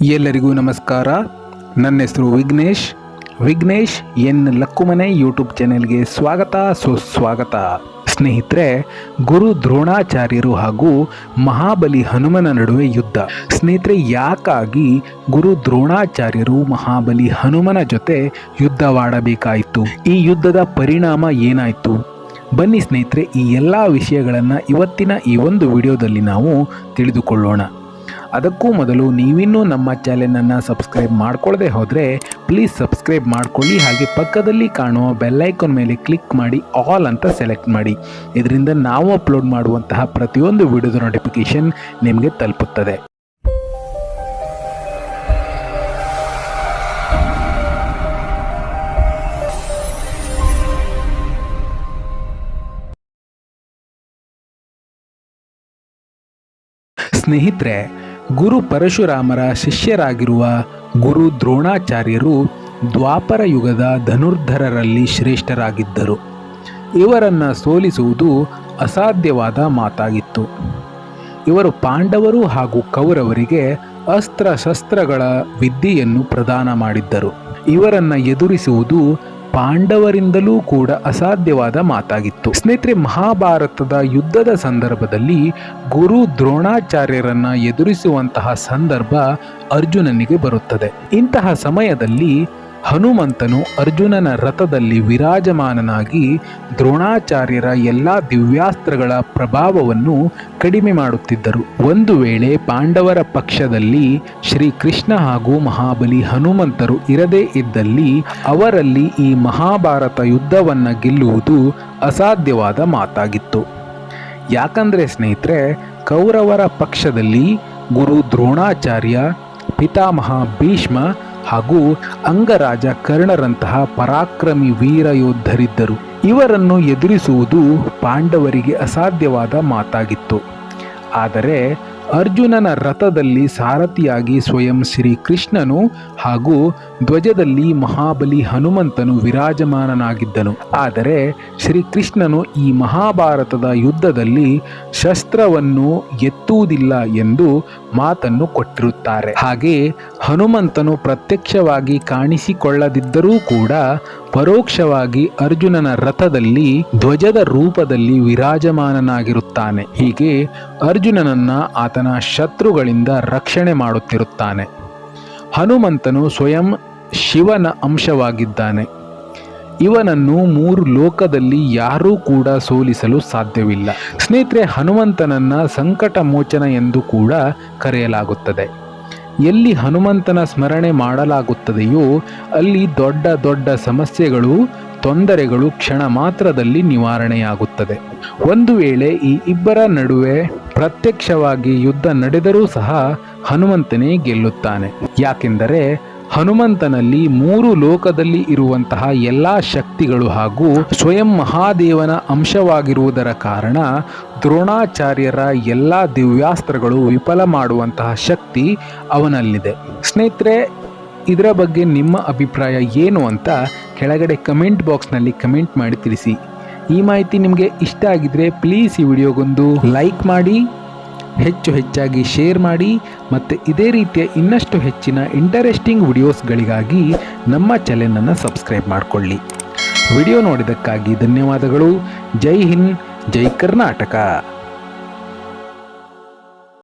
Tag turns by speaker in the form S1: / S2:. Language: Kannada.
S1: ಎಲ್ಲರಿಗೂ ನಮಸ್ಕಾರ. ನನ್ನ ಹೆಸರು ವಿಘ್ನೇಶ್. ವಿಘ್ನೇಶ್ ಎನ್ ಲಕ್ಕುಮನೆ ಯೂಟ್ಯೂಬ್ ಚಾನೆಲ್ಗೆ ಸ್ವಾಗತ. ಸುಸ್ವಾಗತ ಸ್ನೇಹಿತರೆ, ಗುರು ದ್ರೋಣಾಚಾರ್ಯರು ಹಾಗೂ ಮಹಾಬಲಿ ಹನುಮನ ನಡುವೆ ಯುದ್ಧ. ಸ್ನೇಹಿತರೆ, ಯಾಕಾಗಿ ಗುರು ದ್ರೋಣಾಚಾರ್ಯರು ಮಹಾಬಲಿ ಹನುಮನ ಜೊತೆ ಯುದ್ಧವಾಡಬೇಕಾಯಿತು? ಈ ಯುದ್ಧದ ಪರಿಣಾಮ ಏನಾಯಿತು? ಬನ್ನಿ ಸ್ನೇಹಿತರೆ, ಈ ಎಲ್ಲ ವಿಷಯಗಳನ್ನು ಇವತ್ತಿನ ಈ ಒಂದು ವಿಡಿಯೋದಲ್ಲಿ ನಾವು ತಿಳಿದುಕೊಳ್ಳೋಣ. ಅದಕ್ಕೂ ಮೊದಲು ನೀವಿನ್ನೂ ನಮ್ಮ ಚಾನೆಲನ್ನು ಸಬ್ಸ್ಕ್ರೈಬ್ ಮಾಡ್ಕೊಳ್ಳದೆ ಹೋದರೆ ಪ್ಲೀಸ್ ಸಬ್ಸ್ಕ್ರೈಬ್ ಮಾಡ್ಕೊಳ್ಳಿ ಹಾಗೆ ಪಕ್ಕದಲ್ಲಿ ಕಾಣುವ ಬೆಲ್ಲೈಕನ್ ಮೇಲೆ ಕ್ಲಿಕ್ ಮಾಡಿ ಆಲ್ ಅಂತ ಸೆಲೆಕ್ಟ್ ಮಾಡಿ. ಇದರಿಂದ ನಾವು ಅಪ್ಲೋಡ್ ಮಾಡುವಂತಹ ಪ್ರತಿಯೊಂದು ವಿಡಿಯೋದ ನೋಟಿಫಿಕೇಶನ್ ನಿಮಗೆ ತಲುಪುತ್ತದೆ. ಸ್ನೇಹಿತರೆ ಗುರು ಪರಶುರಾಮರ ಶಿಷ್ಯರಾಗಿರುವ ಗುರು ದ್ರೋಣಾಚಾರ್ಯರು ದ್ವಾಪರ ಯುಗದ ಧನುರ್ಧರರಲ್ಲಿ ಶ್ರೇಷ್ಠರಾಗಿದ್ದರು. ಇವರನ್ನು ಸೋಲಿಸುವುದು ಅಸಾಧ್ಯವಾದ ಮಾತಾಗಿತ್ತು. ಇವರು ಪಾಂಡವರು ಹಾಗೂ ಕೌರವರಿಗೆ ಅಸ್ತ್ರ ಶಸ್ತ್ರಗಳ ವಿದ್ಯೆಯನ್ನು ಪ್ರದಾನ ಮಾಡಿದ್ದರು. ಇವರನ್ನು ಎದುರಿಸುವುದು ಪಾಂಡವರಿಂದಲೂ ಕೂಡ ಅಸಾಧ್ಯವಾದ ಮಾತಾಗಿತ್ತು. ಸ್ನೇಹಿತರೆ ಮಹಾಭಾರತದ ಯುದ್ಧದ ಸಂದರ್ಭದಲ್ಲಿ ಗುರು ದ್ರೋಣಾಚಾರ್ಯರನ್ನ ಎದುರಿಸುವಂತಹ ಸಂದರ್ಭ ಅರ್ಜುನನಿಗೆ ಬರುತ್ತದೆ. ಇಂತಹ ಸಮಯದಲ್ಲಿ ಹನುಮಂತನು ಅರ್ಜುನನ ರಥದಲ್ಲಿ ವಿರಾಜಮಾನನಾಗಿ ದ್ರೋಣಾಚಾರ್ಯರ ಎಲ್ಲ ದಿವ್ಯಾಸ್ತ್ರಗಳ ಪ್ರಭಾವವನ್ನು ಕಡಿಮೆ ಮಾಡುತ್ತಿದ್ದರು. ಒಂದು ವೇಳೆ ಪಾಂಡವರ ಪಕ್ಷದಲ್ಲಿ ಶ್ರೀಕೃಷ್ಣ ಹಾಗೂ ಮಹಾಬಲಿ ಹನುಮಂತರು ಇರದೇ ಇದ್ದಲ್ಲಿ ಅವರಲ್ಲಿ ಈ ಮಹಾಭಾರತ ಯುದ್ಧವನ್ನು ಗೆಲ್ಲುವುದು ಅಸಾಧ್ಯವಾದ ಮಾತಾಗಿತ್ತು. ಯಾಕಂದರೆ ಸ್ನೇಹಿತರೆ, ಕೌರವರ ಪಕ್ಷದಲ್ಲಿ ಗುರು ದ್ರೋಣಾಚಾರ್ಯ, ಪಿತಾಮಹ ಭೀಷ್ಮ ಹಾಗೂ ಅಂಗರಾಜ ಕರ್ಣರಂತಹ ಪರಾಕ್ರಮಿ ವೀರ ಯೋಧರಿದ್ದರು ಇವರನ್ನು ಎದುರಿಸುವುದು ಪಾಂಡವರಿಗೆ ಅಸಾಧ್ಯವಾದ ಮಾತಾಗಿತ್ತು. ಆದರೆ ಅರ್ಜುನನ ರಥದಲ್ಲಿ ಸಾರಥಿಯಾಗಿ ಸ್ವಯಂ ಶ್ರೀಕೃಷ್ಣನು ಹಾಗೂ ಧ್ವಜದಲ್ಲಿ ಮಹಾಬಲಿ ಹನುಮಂತನು ವಿರಾಜಮಾನನಾಗಿದ್ದನು. ಆದರೆ ಶ್ರೀಕೃಷ್ಣನು ಈ ಮಹಾಭಾರತದ ಯುದ್ಧದಲ್ಲಿ ಶಸ್ತ್ರವನ್ನು ಎತ್ತುವುದಿಲ್ಲ ಎಂದು ಮಾತನ್ನು ಕೊಟ್ಟಿರುತ್ತಾರೆ. ಹಾಗೆ ಹನುಮಂತನು ಪ್ರತ್ಯಕ್ಷವಾಗಿ ಕಾಣಿಸಿಕೊಳ್ಳದಿದ್ದರೂ ಕೂಡ ಪರೋಕ್ಷವಾಗಿ ಅರ್ಜುನನ ರಥದಲ್ಲಿ ಧ್ವಜದ ರೂಪದಲ್ಲಿ ವಿರಾಜಮಾನನಾಗಿರುತ್ತಾನೆ. ಹೀಗೆ ಅರ್ಜುನನನ್ನ ಆತನ ಶತ್ರುಗಳಿಂದ ರಕ್ಷಣೆ ಮಾಡುತ್ತಿರುತ್ತಾನೆ. ಹನುಮಂತನು ಸ್ವಯಂ ಶಿವನ ಅಂಶವಾಗಿದ್ದಾನೆ. ಇವನನ್ನು ಮೂರು ಲೋಕದಲ್ಲಿ ಯಾರೂ ಕೂಡ ಸೋಲಿಸಲು ಸಾಧ್ಯವಿಲ್ಲ. ಸ್ನೇಹಿತರೆ, ಹನುಮಂತನನ್ನ ಸಂಕಟ ಮೋಚನ ಎಂದು ಕೂಡ ಕರೆಯಲಾಗುತ್ತದೆ. ಎಲ್ಲಿ ಹನುಮಂತನ ಸ್ಮರಣೆ ಮಾಡಲಾಗುತ್ತದೆಯೋ ಅಲ್ಲಿ ದೊಡ್ಡ ದೊಡ್ಡ ಸಮಸ್ಯೆಗಳು, ತೊಂದರೆಗಳು ಕ್ಷಣ ಮಾತ್ರದಲ್ಲಿ ನಿವಾರಣೆಯಾಗುತ್ತದೆ. ಒಂದು ವೇಳೆ ಈ ಇಬ್ಬರ ನಡುವೆ ಪ್ರತ್ಯಕ್ಷವಾಗಿ ಯುದ್ಧ ನಡೆದರೂ ಸಹ ಹನುಮಂತನೇ ಗೆಲ್ಲುತ್ತಾನೆ. ಯಾಕೆಂದರೆ ಹನುಮಂತನಲ್ಲಿ ಮೂರು ಲೋಕದಲ್ಲಿ ಇರುವಂತಹ ಎಲ್ಲ ಶಕ್ತಿಗಳು ಹಾಗೂ ಸ್ವಯಂ ಮಹಾದೇವನ ಅಂಶವಾಗಿರುವುದರ ಕಾರಣ ದ್ರೋಣಾಚಾರ್ಯರ ಎಲ್ಲ ದಿವ್ಯಾಸ್ತ್ರಗಳು ವಿಫಲ ಮಾಡುವಂತಹ ಶಕ್ತಿ ಅವನಲ್ಲಿದೆ. ಸ್ನೇಹಿತರೆ, ಇದರ ಬಗ್ಗೆ ನಿಮ್ಮ ಅಭಿಪ್ರಾಯ ಏನು ಅಂತ ಕೆಳಗಡೆ ಕಮೆಂಟ್ ಬಾಕ್ಸ್ನಲ್ಲಿ ಕಮೆಂಟ್ ಮಾಡಿ ತಿಳಿಸಿ. ಈ ಮಾಹಿತಿ ನಿಮಗೆ ಇಷ್ಟ ಆಗಿದ್ರೆ ಪ್ಲೀಸ್ ಈ ವಿಡಿಯೋಗೊಂದು ಲೈಕ್ ಮಾಡಿ. ಹೆಚ್ಚು ಹೆಚ್ಚಾಗಿ ಶೇರ್ ಮಾಡಿ ಮತ್ತು ಇದೇ ರೀತಿಯ ಇನ್ನಷ್ಟು ಹೆಚ್ಚಿನ ಇಂಟರೆಸ್ಟಿಂಗ್ ವಿಡಿಯೋಸ್ಗಳಿಗಾಗಿ ನಮ್ಮ ಚಾನೆಲನ್ನು ಸಬ್ಸ್ಕ್ರೈಬ್ ಮಾಡಿಕೊಳ್ಳಿ. ವಿಡಿಯೋ ನೋಡಿದ್ದಕ್ಕಾಗಿ ಧನ್ಯವಾದಗಳು. ಜೈ ಹಿಂದ್, ಜೈ ಕರ್ನಾಟಕ.